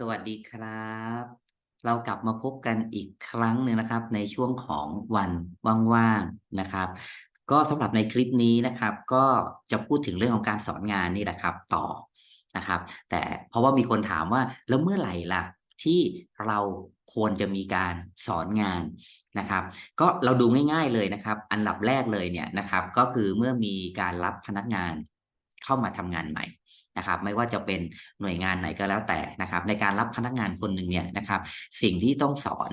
สวัสดีครับ เรากลับมาพบกันอีกครั้งหนึ่งนะครับ ในช่วงของวันว่างๆนะครับ ก็สำหรับในคลิปนี้นะครับ ก็จะพูดถึงเรื่องของการสอนงานนี่แหละครับ ต่อนะครับ แต่เพราะว่ามีคนถามว่าแล้วเมื่อไหร่ล่ะ ที่เราควรจะมีการสอนงานนะครับ ก็เราดูง่าย ๆเลยนะครับ อันดับแรกเลยเนี่ยนะครับ ก็คือเมื่อมีการรับพนักงาน เข้ามาทำงานใหม่นะครับไม่ว่าจะเป็นหน่วยงานไหนก็แล้วแต่นะครับ ในการรับพนักงานคนหนึ่งเนี่ยนะครับ สิ่งที่ต้องสอน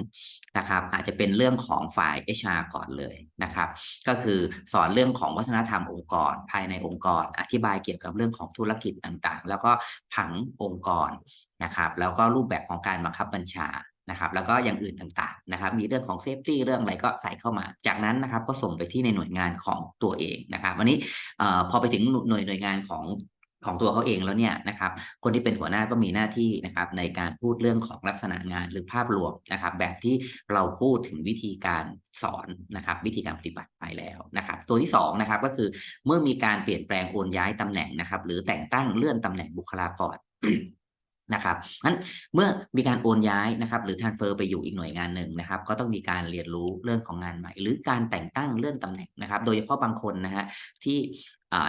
นะครับ อาจจะเป็นเรื่องของฝ่าย HR ก่อนเลยนะครับ ก็คือสอนเรื่องของวัฒนธรรมองค์กร ภายในองค์กร อธิบายเกี่ยวกับเรื่องของธุรกิจต่างๆ แล้วก็ผังองค์กรนะครับ แล้วก็รูปแบบของการบังคับบัญชา นะครับ แล้วก็อย่างอื่นต่างๆนะครับ มีเรื่องของเซฟตี้เรื่องอะไรก็ใส่เข้ามา จากนั้นนะครับก็ส่งไปที่ในหน่วยงานของตัวเองนะครับ วันนี้พอไปถึงหน่วยหน่วยงานของของตัวเขาเองแล้วเนี่ยนะครับคนที่เป็นหัวหน้าก็มีหน้าที่นะครับในการพูดเรื่องของลักษณะงานหรือภาพรวมนะครับ แบบที่เราพูดถึงวิธีการสอนนะครับ วิธีการปฏิบัติไปแล้วนะครับ ตัวที่สองนะครับก็คือเมื่อมีการเปลี่ยนแปลงโอนย้ายตำแหน่งนะครับ หรือแต่งตั้งเลื่อนตำแหน่งบุคลากร นะครับงั้นเมื่อมีการโอนย้ายนะครับหรือ transfer ไปอยู่อีกหน่วยงานหนึ่งนะครับ ก็ต้องมีการเรียนรู้เรื่องของงานใหม่ หรือการแต่งตั้งเลื่อนตำแหน่งนะครับ โดยเฉพาะบางคนนะฮะที่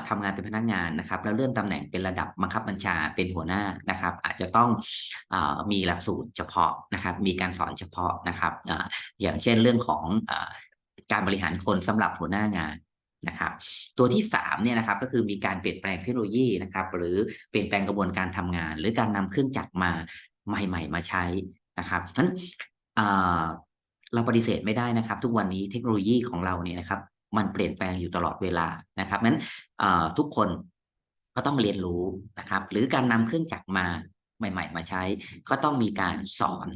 ทำงานเป็นพนักงานนะครับ แล้วเลื่อนตำแหน่งเป็นระดับบังคับบัญชาเป็นหัวหน้านะครับ อาจจะต้องอมีหลักสูตรเฉพาะนะครับ มีการสอนเฉพาะนะครับออย่างเช่นเรื่องของอการบริหารคนสำหรับหัวหน้างาน นะครับ ตัวที่3เนี่ยนะครับก็คือมีการเปลี่ยนแปลงเทคโนโลยีนะครับ หรือเปลี่ยนแปลงกระบวนการทำงาน หรือการนำเครื่องจักรมาใหม่ ๆ มาใช้นะครับนั้นเราปฏิเสธไม่ได้นะครับ ทุกวันนี้เทคโนโลยีของเราเนี่ยนะครับ มันเปลี่ยนแปลงอยู่ตลอดเวลานะครับนั้นทุกคนก็ต้องเรียนรู้นะครับ หรือการนำเครื่องจักรมา ใหม่ ๆ มาใช้ ก็ต้องมีการสอน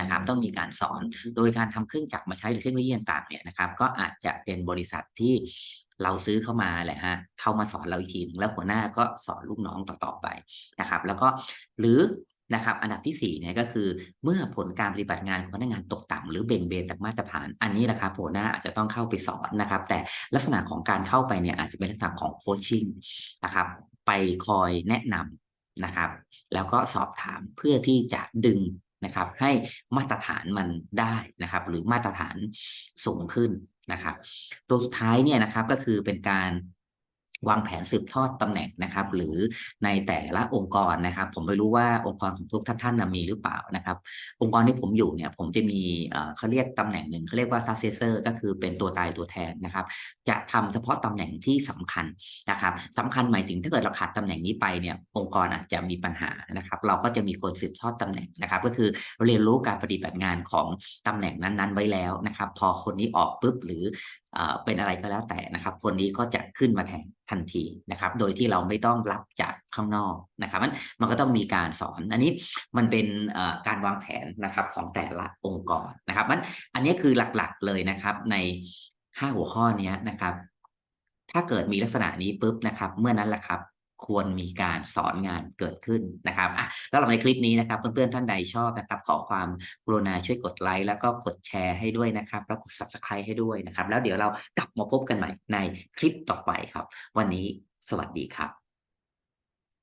นะครับ ต้องมีการสอนโดยการทำเครื่องจักรมาใช้หรือเทคโนโลยีต่างๆเนี่ยนะครับ ก็อาจจะเป็นบริษัทที่เราซื้อเข้ามาแหละฮะ เข้ามาสอนเราอีกทีแล้วหัวหน้าก็สอนลูกน้องต่อๆไปนะครับ แล้วก็หรือนะครับ อันดับที่4เนี่ยก็คือเมื่อผลการปฏิบัติงานของพนักงานตกต่ำหรือเบ่งเบนจากมาตรฐาน อันนี้นะครับหัวหน้าอาจจะต้องเข้าไปสอนนะครับ แต่ลักษณะของการเข้าไปเนี่ยอาจจะเป็นลักษณะของโคชชิ่งนะครับ ไปคอยแนะนำ นะครับ แล้วก็สอบถามเพื่อที่จะดึงนะครับ ให้มาตรฐานมันได้นะครับ หรือมาตรฐานสูงขึ้นนะครับ ตัวสุดท้ายเนี่ยนะครับก็คือเป็นการ วางแผนสืบทอดตำแหน่งนะครับ หรือในแต่ละองค์กรนะครับ ผมไม่รู้ว่าองค์กรของทุกท่านมีหรือเปล่านะครับ องค์กรที่ผมอยู่เนี่ย ผมจะมีเขาเรียกตำแหน่งหนึ่งเขาเรียกว่า successor ก็คือเป็นตัวตายตัวแทนนะครับ จะทำเฉพาะตำแหน่งที่สำคัญนะครับสำคัญหมายถึงถ้าเกิดเราขาดตำแหน่งนี้ไปเนี่ยองค์กรอาจจะมีปัญหานะครับ เราก็จะมีคนสืบทอดตำแหน่งนะครับ ก็คือเรียนรู้การปฏิบัติงานของตำแหน่งนั้นๆ ไว้แล้วนะครับ พอคนนี้ออกปุ๊บหรือ เป็นอะไรก็แล้วแต่นะครับ คนนี้ก็จะขึ้นมาแทนทันทีนะครับ โดยที่เราไม่ต้องรับจากข้างนอกนะครับมันมันก็ต้องมีการสอนอันนี้มันเป็นการวางแผนนะครับของแต่ละองค์กรนะครับมันอันนี้คือหลักๆเลยนะครับในห้าหัวข้อนี้นะครับ ถ้าเกิดมีลักษณะนี้ปุ๊บนะครับ เมื่อนั้นแหละครับ ควรมีการสอนงานเกิดขึ้นนะครับอะแล้วในคลิปนี้นะครับ เพื่อนๆท่านใดชอบนะครับ ขอความกรุณาช่วยกดไลค์แล้วก็กดแชร์ให้ด้วยนะครับ แล้วกด subscribe ให้ด้วยนะครับ แล้วเดี๋ยวเรากลับมาพบกันใหม่ในคลิปต่อไปครับ วันนี้สวัสดีครับ